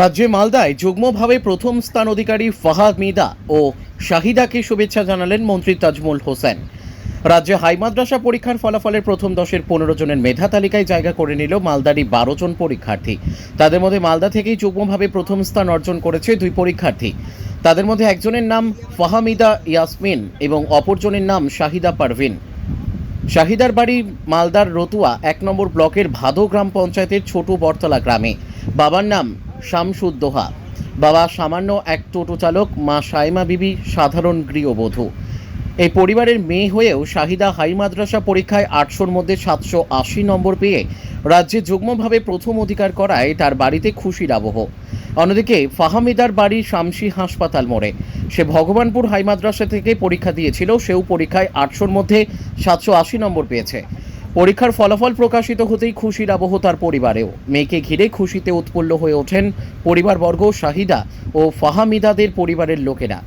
রাজ্যে মালদায় যুগ্মভাবে প্রথম স্থান অধিকারী ফাহাদ মিদা ও শাহিদাকে শুভেচ্ছা জানালেন মন্ত্রী তাজমুল হোসেন। রাজ্যে হাই মাদ্রাসা পরীক্ষার ফলাফলের প্রথম দশের পনেরো জনের মেধা তালিকায় জায়গা করে নিল মালদারই বারো জন পরীক্ষার্থী। তাদের মধ্যে মালদা থেকেই যুগ্মভাবে প্রথম স্থান অর্জন করেছে দুই পরীক্ষার্থী। তাদের মধ্যে একজনের নাম ফাহামিদা ইয়াসমিন এবং অপরজনের নাম শাহিদা পারভিন। শাহিদার বাড়ি মালদার রতুয়া এক নম্বর ব্লকের ভাদো গ্রাম পঞ্চায়েতের ছোট বরতলা গ্রামে। বাবার নাম শামসুদ্দোহা বাবা, সামান্য এক টোটো চালক, মা সাইমা বিবি, সাধারণ গৃহবধূ। এই পরিবারের মেয়ে হয়েও শাহিদা হাই মাদ্রাসা পরীক্ষায় আটশোর মধ্যে সাতশো আশি নম্বর পেয়ে রাজ্যে যুগ্মভাবে প্রথম অধিকার করায় তার বাড়িতে খুশির আবহ। অন্যদিকে ফাহামিদার বাড়ি শামসি হাসপাতাল মোড়ে। সে ভগবানপুর হাই মাদ্রাসা থেকে পরীক্ষা দিয়েছিল, সেও পরীক্ষায় আটশোর মধ্যে সাতশো আশি নম্বর পেয়েছে। পরীক্ষার ফলাফল প্রকাশিত হতেই খুশির আবহ তার পরিবারেও। মেয়েকে ঘিরে খুশিতে উৎফুল্ল হয়ে ওঠেন পরিবারবর্গ শাহিদা ও ফাহামিদাদের পরিবারের লোকেরা।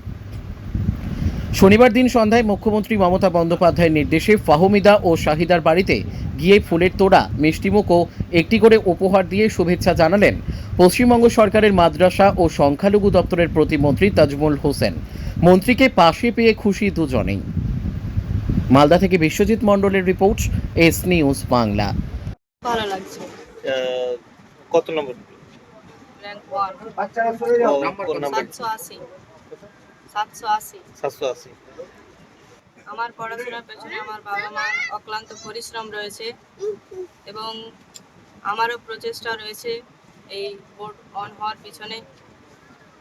শনিবার দিন সন্ধ্যায় মুখ্যমন্ত্রী মমতা বন্দ্যোপাধ্যায়ের নির্দেশে ফাহমিদা ও শাহিদার বাড়িতে গিয়ে ফুলের তোড়া, মিষ্টিমুখ ও একটি করে উপহার দিয়ে শুভেচ্ছা জানালেন পশ্চিমবঙ্গ সরকারের মাদ্রাসা ও সংখ্যালঘু দপ্তরের প্রতিমন্ত্রী তাজমুল হোসেন। মন্ত্রীকে পাশে পেয়ে খুশি দুজনেই। মালদা থেকে বিশ্বজিৎ মণ্ডলের রিপোর্ট এস নিউজ বাংলা। ভালো লাগছে। কত নম্বর? র্যাঙ্ক ওয়ান ও, কোন নাম্বার সাতশো আশি। সাতশো আশি। সাতশো আশি। আমার পড়াশোনার পেছনে আমার বাবা মার অক্লান্ত পরিশ্রম রয়েছে এবং আমারও প্রচেষ্টা রয়েছে এই বোর্ড অন হওয়ার পিছনে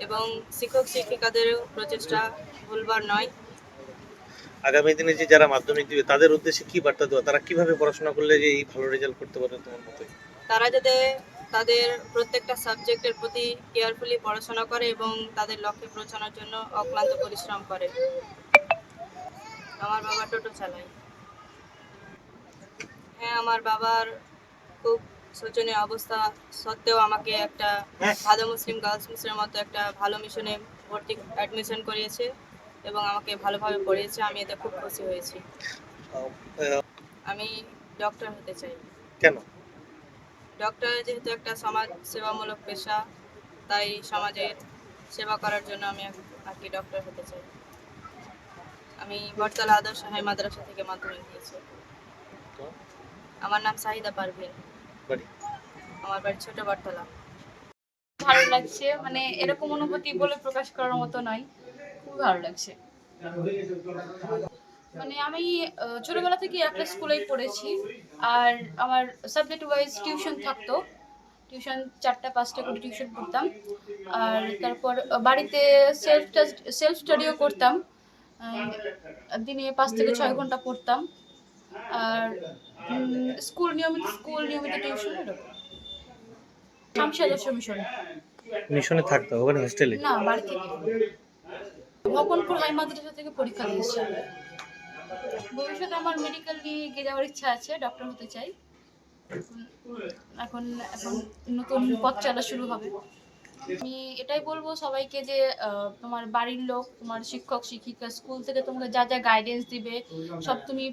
এবং শিক্ষক শিক্ষিকাদেরও প্রচেষ্টা ভুলবার নয়। আগামী দিনে যে যারা মাধ্যমিক দিবে তাদের উদ্দেশ্যে কি বার্তা দেওয়া? তারা কীভাবে পড়াশোনা করলে যে এই ভালো রেজাল্ট করতে পারবে তোমার মতে তারা যাতে তাদের প্রত্যেকটা সাবজেক্টের প্রতি কেয়ারফুলি পড়াশোনা করে এবং তাদের লক্ষ্যে পৌঁছানোর জন্য অক্লান্ত পরিশ্রম করে। আমার বাবা টোটো চালায়। হ্যাঁ আমার বাবার খুব শোচনীয় অবস্থা সত্ত্বেও আমাকে একটা ভালো মুসলিম গার্লস মিশনের মতো একটা ভালো মিশনে ভর্তি অ্যাডমিশন করিয়েছে। এবং আমাকে ভালোভাবে পড়িয়েছে আমি এতে খুব খুশি হয়েছি। আমি ডক্টর হতে চাই। কেন? ডক্টর যেহেতু একটা সমাজ সেবামূলক পেশা তাই সমাজের সেবা করার জন্য আমি আর কি ডক্টর হতে চাই। আমি বটতলা আদর্শ হাই মাদ্রাসা থেকে মাধ্যমিক দিয়েছি। আমার নাম সাহিদা পারভিন। আমার বাড়ি ছোট বটতলা। ভালো লাগছে মানে এরকম অনুভূতি বলে প্রকাশ করার মতো নয়। খুব ভালো লাগছে। মানে আমি ছোটবেলা থেকে একটা স্কুলেই পড়েছি। আর আমার সাবজেক্ট ওয়াইজ টিউশন থাকতো। টিউশন চারটা পাঁচটা করে টিউশন পড়তাম আর তারপর বাড়িতে সেলফ সেলফ স্টাডিও করতাম। দিনে পাঁচ থেকে ছয় ঘণ্টা পড়তাম। আর স্কুল নিয়মিত স্কুল নিয়মিত টিউশন এরকম শামসি মিশন। মিশনে থাকতো ওখানে হোস্টেলে না বাড়ি থেকে। ভবনপুর হাই মাদ্রাসা থেকে পরীক্ষা দিয়েছি ভবিষ্যতে আমার মেডিকেল নিয়ে যাওয়ার ইচ্ছা আছে ডক্টর হতে চাই। এখন এখন নতুন পথ চলা শুরু হবে। আমি এটাই বলব সবাইকে যে তোমার বাড়ির লোক, তোমার শিক্ষক, শিক্ষিকা, স্কুল থেকে তোমাকে যা যা গাইডেন্স দিবে, সব তুমি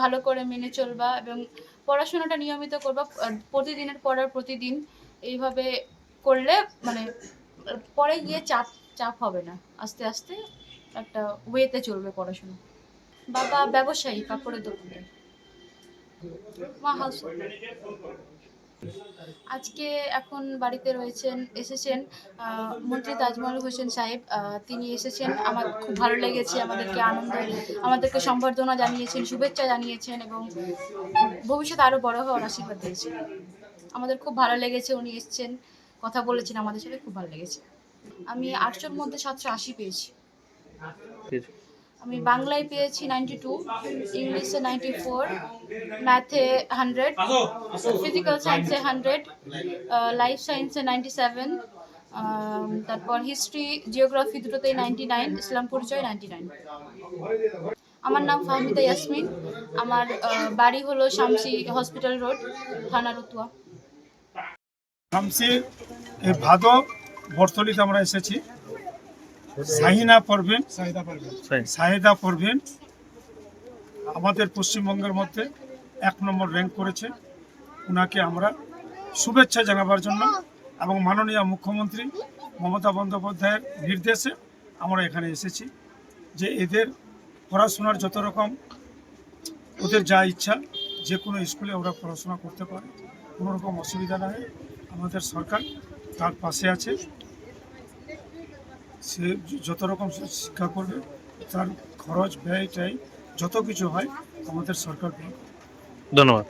ভালো করে মেনে চলবা এবং পড়াশোনাটা নিয়মিত করবা প্রতিদিনের পড়ার প্রতিদিন এইভাবে করলে মানে পরে গিয়ে চাপ চাপ হবে না। আস্তে আস্তে একটা ওয়েতে চলবে পড়াশোনা। বাবা ব্যবসায়ী, কাপড়ের দোকানদার। মা হাউস আজকে এখন বাড়িতে রয়েছেন, এসেছেন মন্ত্রী তাজমহল হোসেন সাহেব। তিনি এসেছেন। আমার খুব ভালো লেগেছে, আমাদেরকে আনন্দ, আমাদেরকে সম্বর্ধনা জানিয়েছেন, শুভেচ্ছা জানিয়েছেন এবং ভবিষ্যতে আরও বড় হওয়ার আশীর্বাদ দিয়েছেন। আমাদের খুব ভালো লেগেছে, উনি এসেছেন। কথা বলেছেন, আমাদের সাথে খুব ভালো লেগেছে। আমি আটশোর মধ্যে সাতশো আশি পেয়েছি। আমি বাংলায় পেয়েছি নাইনটি টু ইংলিশে নাইনটি ফোর ম্যাথে হান্ড্রেড ফিজিক্যাল সায়েন্সে হান্ড্রেড লাইফ সায়েন্সে নাইনটি সেভেন তারপর হিস্ট্রি জিওগ্রাফি দুটোতেই ninety nine Islam Parichay ninety nine. আমার নাম ফাহমিদা ইয়াসমিন। আমার আহ, বাড়ি হলো শামসি হসপিটাল রোড থানা রতুয়া। শামসি এই ভাদো বর্তলিতে আমরা এসেছি। সাহিনা পরভিন শাহিদা পরভিন আমাদের পশ্চিমবঙ্গের মধ্যে এক নম্বর র্যাঙ্ক করেছে। ওনাকে আমরা শুভেচ্ছা জানাবার জন্য এবং মাননীয় মুখ্যমন্ত্রী মমতা বন্দ্যোপাধ্যায়ের নির্দেশে আমরা এখানে এসেছি যে এদের পড়াশোনার যত রকম ওদের যা ইচ্ছা যে কোনো স্কুলে ওরা পড়াশোনা করতে পারে। কোনো রকম অসুবিধা না হয়। আমাদের সরকার তার পাশে আছে। সে যত রকম শিক্ষা করবে, তার খরচ ব্যয় ট্যয় যত কিছু হয় আমাদের সরকার ধন্যবাদ।